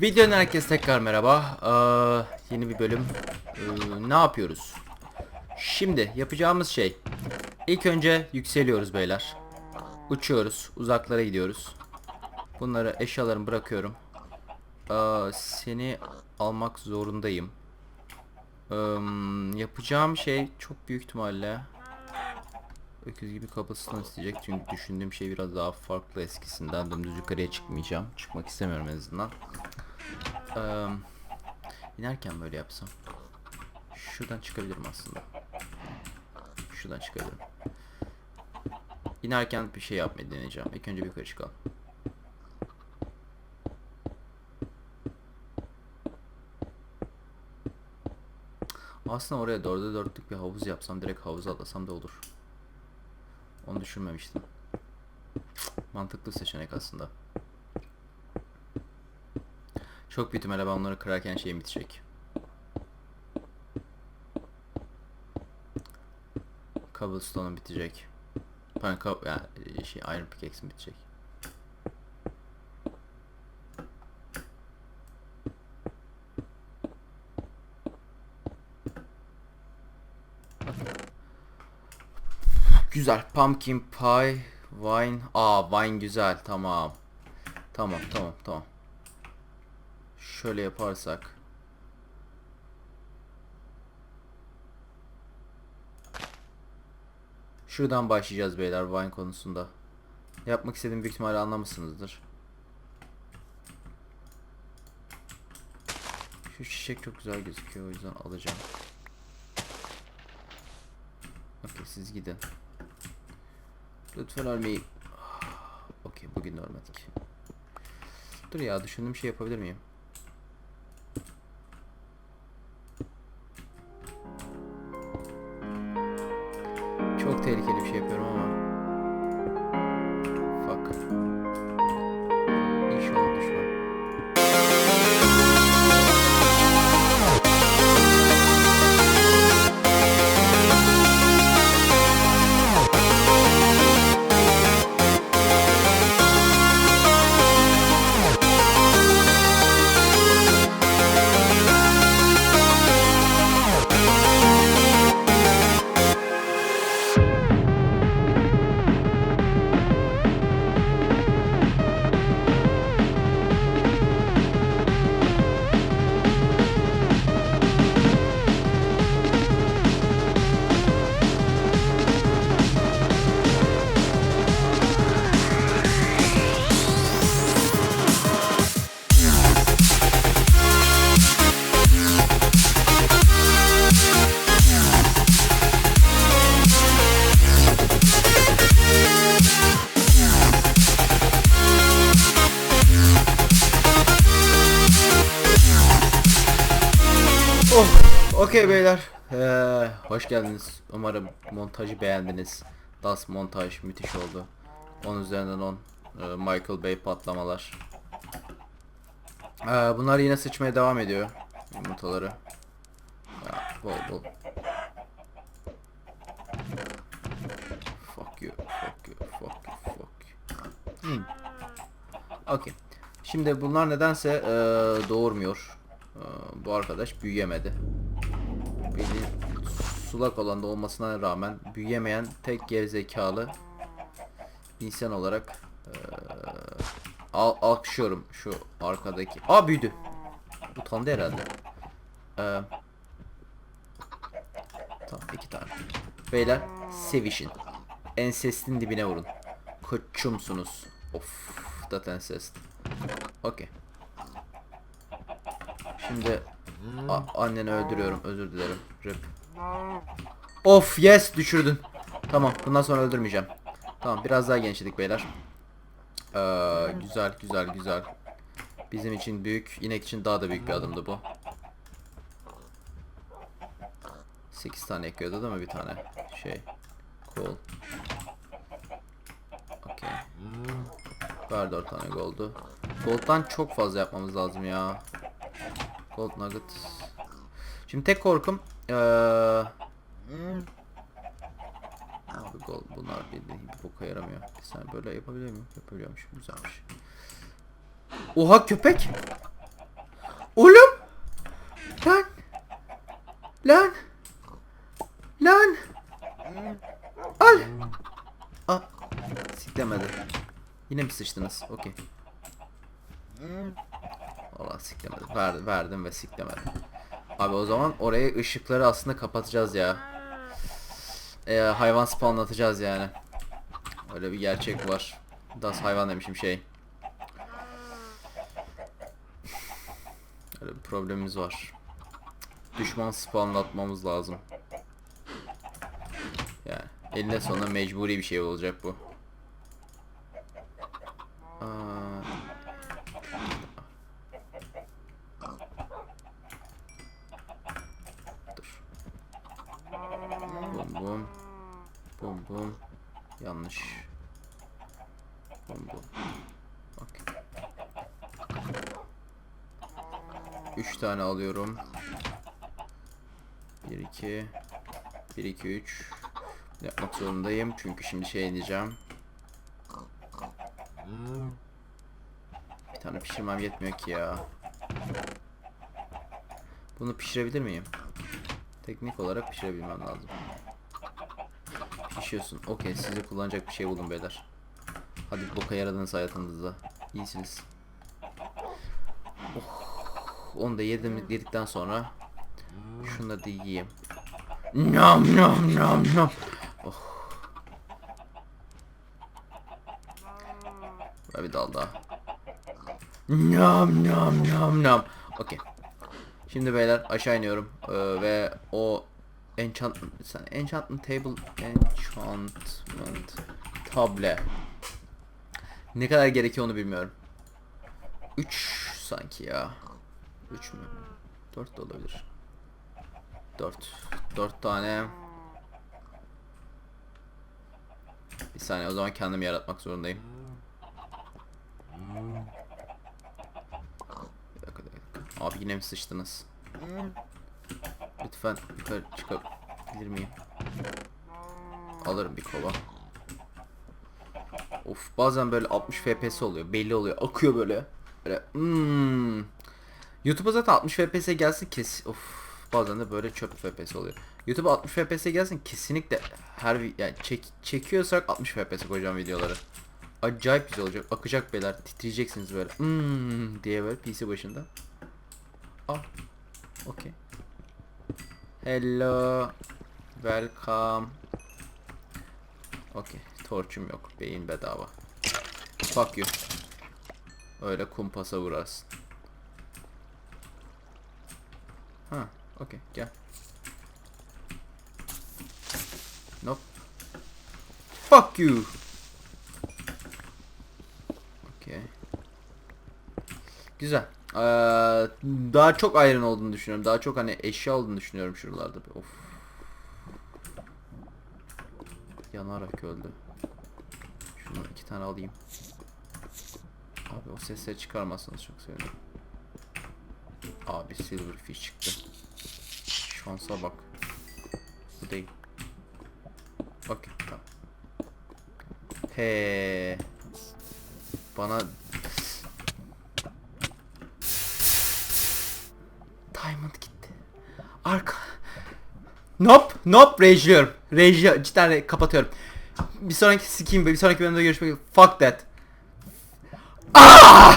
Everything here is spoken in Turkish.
Videonun herkese tekrar merhaba. Ee, yeni bir bölüm. Ee, ne yapıyoruz? Şimdi yapacağımız şey. İlk önce yükseliyoruz beyler. Uçuyoruz. Uzaklara gidiyoruz. Bunları eşyalarımı bırakıyorum. Ee, seni almak zorundayım. Ee, yapacağım şey çok büyük ihtimalle Öküz gibi cobblestone isteyecek çünkü düşündüğüm şey biraz daha farklı eskisinden. Dümdüz yukarıya çıkmayacağım. Çıkmak istemiyorum en azından. Ee, inerken böyle yapsam. Şuradan çıkabilirim aslında. Şuradan çıkabilirim. İnerken bir şey yapmayı deneyeceğim. İlk önce bir yukarı çıkalım. Aslında oraya dörde dörtlük bir havuz yapsam direkt havuza atlasam da olur. Onu düşünmemiştim. Mantıklı seçenek aslında. Çok büyük ihtimalle ben onları kırarken şeyim bitecek. Cobblestone'um bitecek. Pardon, yani şey Iron Pickaxe'im bitecek. Güzel. Pumpkin pie, wine. Aa, wine güzel. Tamam. Tamam, tamam, tamam. Şöyle yaparsak. Şuradan başlayacağız beyler wine konusunda. Yapmak istediğim büyük ihtimalle anlamışsınızdır. Şu çiçek çok güzel gözüküyor o yüzden alacağım. Okey siz gidin. Lütfen ölmeyin. Okey bugün de ölmedik. Dur ya düşündüğüm şey yapabilir miyim? Çok tehlikeli bir şey yapıyorum ama. Okey beyler. Ee, hoş geldiniz. Umarım montajı beğendiniz. Das montaj müthiş oldu. 10 üzerinden 10. Ee, Michael Bay patlamalar. Ee, bunlar yine sıçmaya devam ediyor. Yumurtaları. Ya, bol bol. Fuck you, fuck you, fuck you, fuck you. Hmm. Okey. Şimdi bunlar nedense eee, doğurmuyor. Eee, bu arkadaş büyüyemedi. Beni sulak alanda olmasına rağmen büyüyemeyen tek gerizekalı insan olarak eee al alkışlıyorum şu arkadaki. Aa büyüdü. Utandı herhalde. Eee tamam iki tane. Beyler sevişin. Ensestin dibine vurun. Koçumsunuz. Of, that ensest. Okey. Şimdi a- anneni öldürüyorum. Özür dilerim. Rip. Of yes düşürdün. Tamam bundan sonra öldürmeyeceğim. Tamam biraz daha gençledik beyler. Ee, güzel güzel güzel. Bizim için büyük, inek için daha da büyük bir adımdı bu. 8 tane ekliyordu değil mi bir tane? Şey. Cool. Okey. Ver 4 tane gold'u. Gold'dan çok fazla yapmamız lazım ya. Gold nugget. Şimdi tek korkum eee Abi gold bunlar bildiğin gibi boka yaramıyor. Saniye böyle yapabiliyor muyum? Yapabiliyormuş. Güzelmiş. Oha köpek! Oğlum. Lan. Lan. Lan. Al. Al. Siklemedi. Yine mi sıçtınız? Okey. Valla siklemedi. Ver, verdim ve siklemedi. Abi o zaman oraya ışıkları aslında kapatacağız ya. Ee, hayvan spawnlatacağız yani. Öyle bir gerçek var. Das hayvan demişim şey. Öyle bir problemimiz var. Düşman spawnlatmamız lazım. Yani eline sonunda mecburi bir şey olacak bu. Aa, dur. Bum bum. Bum bum. Yanlış. Bum bum. Okey. 3 tane alıyorum. 1 2 1 2 3 yapmak zorundayım çünkü şimdi şey ineceğim. Bir tane pişirmem yetmiyor ki ya. Bunu pişirebilir miyim? Teknik olarak pişirebilmem lazım. Pişiyorsun. Okey size kullanacak bir şey bulun beyler. Hadi boka yaradınız hayatınızda. İyisiniz. Oh, onu da yedim yedikten sonra şunu da yiyeyim. Nam nam nam nam. Oh. Ve bir dal daha. Nam nam nam nam. Okey. Şimdi beyler aşağı iniyorum Ee, ve o enchantment sen enchantment table enchantment table ne kadar gerekiyor onu bilmiyorum. 3 sanki ya. 3 mü? 4 de olabilir. 4. 4 tane. Bir saniye o zaman kendim yaratmak zorundayım. Bir dakika, bir dakika. Abi yine mi sıçtınız? Lütfen yukarı çıkabilir miyim? Alırım bir kova. Of bazen böyle 60 FPS oluyor. Belli oluyor. Akıyor böyle. Böyle hmm. YouTube'a zaten 60 FPS gelsin kes. Of bazen de böyle çöp FPS oluyor. YouTube'a 60 FPS gelsin kesinlikle her yani çek çekiyorsak 60 FPS koyacağım videoları. Acayip güzel olacak. Akacak beyler. Titreyeceksiniz böyle. Hmm diye böyle PC başında. Ah. Okay. Hello. Welcome. Okey. Torçum yok. Beyin bedava. Fuck you. Öyle kumpasa vurarsın. Ha, okey gel. Nope. Fuck you. Okey. Güzel. Ee, daha çok iron olduğunu düşünüyorum. Daha çok hani eşya olduğunu düşünüyorum şuralarda. Of. Yanarak öldü. Şunu iki tane alayım. Abi o sesleri çıkarmazsanız çok sevinirim. Abi silverfish çıktı. Şansa bak. Bu değil. Okey tamam. He. Bana Arka. Nope, nope, rage'liyorum. Rage, cidden kapatıyorum. Bir sonraki sikeyim, bir sonraki bölümde görüşmek üzere. Fuck that. Ah!